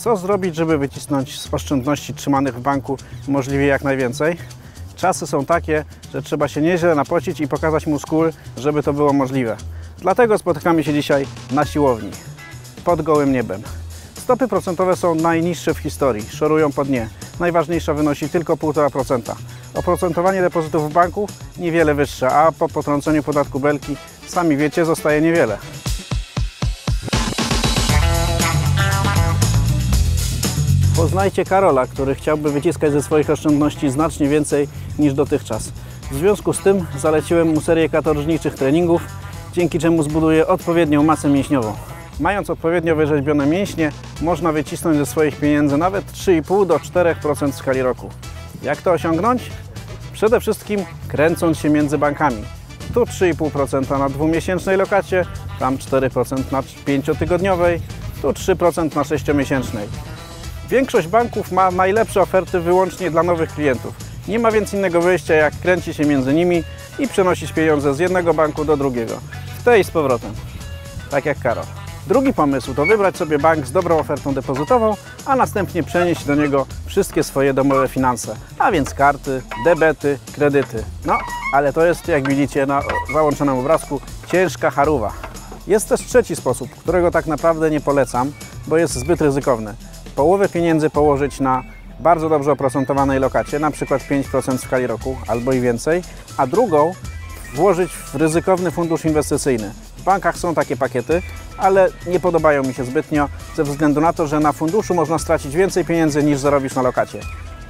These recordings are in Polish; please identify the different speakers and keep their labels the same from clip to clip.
Speaker 1: Co zrobić, żeby wycisnąć z oszczędności trzymanych w banku możliwie jak najwięcej? Czasy są takie, że trzeba się nieźle napocić i pokazać muskuły, żeby to było możliwe. Dlatego spotykamy się dzisiaj na siłowni, pod gołym niebem. Stopy procentowe są najniższe w historii, szorują po dnie. Najważniejsza wynosi tylko 1,5%. Oprocentowanie depozytów w banku niewiele wyższe, a po potrąceniu podatku belki, sami wiecie, zostaje niewiele. Poznajcie Karola, który chciałby wyciskać ze swoich oszczędności znacznie więcej niż dotychczas. W związku z tym zaleciłem mu serię katorżniczych treningów, dzięki czemu zbuduje odpowiednią masę mięśniową. Mając odpowiednio wyrzeźbione mięśnie, można wycisnąć ze swoich pieniędzy nawet 3,5 do 4% w skali roku. Jak to osiągnąć? Przede wszystkim kręcąc się między bankami. Tu 3,5% na dwumiesięcznej lokacie, tam 4% na 5-tygodniowej, tu 3% na 6-miesięcznej. Większość banków ma najlepsze oferty wyłącznie dla nowych klientów. Nie ma więc innego wyjścia jak kręcić się między nimi i przenosić pieniądze z jednego banku do drugiego. W tej z powrotem. Tak jak Karol. Drugi pomysł to wybrać sobie bank z dobrą ofertą depozytową, a następnie przenieść do niego wszystkie swoje domowe finanse, a więc karty, debety, kredyty. No, ale to jest, jak widzicie na załączonym obrazku, ciężka haruwa. Jest też trzeci sposób, którego tak naprawdę nie polecam, bo jest zbyt ryzykowny. Połowę pieniędzy położyć na bardzo dobrze oprocentowanej lokacie, na przykład 5% w skali roku albo i więcej, a drugą włożyć w ryzykowny fundusz inwestycyjny. W bankach są takie pakiety, ale nie podobają mi się zbytnio ze względu na to, że na funduszu można stracić więcej pieniędzy niż zarobisz na lokacie.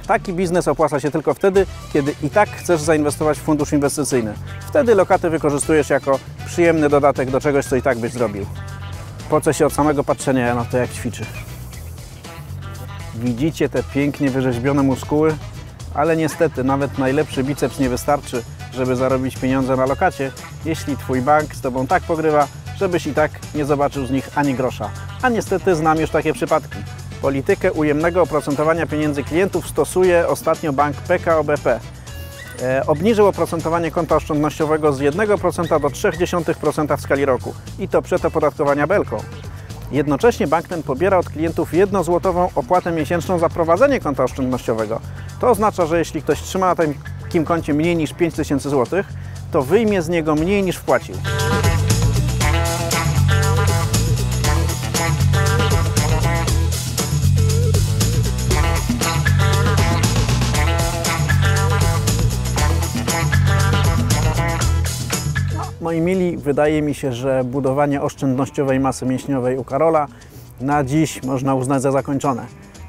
Speaker 1: Taki biznes opłaca się tylko wtedy, kiedy i tak chcesz zainwestować w fundusz inwestycyjny. Wtedy lokaty wykorzystujesz jako przyjemny dodatek do czegoś, co i tak byś zrobił. Po co się od samego patrzenia na to, jak ćwiczy. Widzicie te pięknie wyrzeźbione muskuły? Ale niestety nawet najlepszy biceps nie wystarczy, żeby zarobić pieniądze na lokacie, jeśli Twój bank z Tobą tak pogrywa, żebyś i tak nie zobaczył z nich ani grosza. A niestety znam już takie przypadki. Politykę ujemnego oprocentowania pieniędzy klientów stosuje ostatnio bank PKO BP. E, obniżył oprocentowanie konta oszczędnościowego z 1% do 0,3% w skali roku i to przed opodatkowania belką. Jednocześnie bank ten pobiera od klientów jednozłotową opłatę miesięczną za prowadzenie konta oszczędnościowego. To oznacza, że jeśli ktoś trzyma na takim koncie mniej niż 5000 zł, to wyjmie z niego mniej niż wpłacił. Moi mili, wydaje mi się, że budowanie oszczędnościowej masy mięśniowej u Karola na dziś można uznać za zakończone.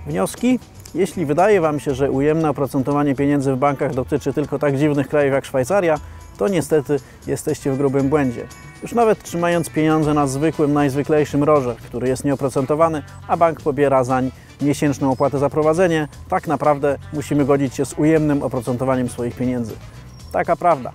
Speaker 1: Wnioski? Jeśli wydaje Wam się, że ujemne oprocentowanie pieniędzy w bankach dotyczy tylko tak dziwnych krajów jak Szwajcaria, to niestety jesteście w grubym błędzie. Już nawet trzymając pieniądze na zwykłym, najzwyklejszym roże, który jest nieoprocentowany, a bank pobiera zań miesięczną opłatę za prowadzenie, tak naprawdę musimy godzić się z ujemnym oprocentowaniem swoich pieniędzy. Taka prawda.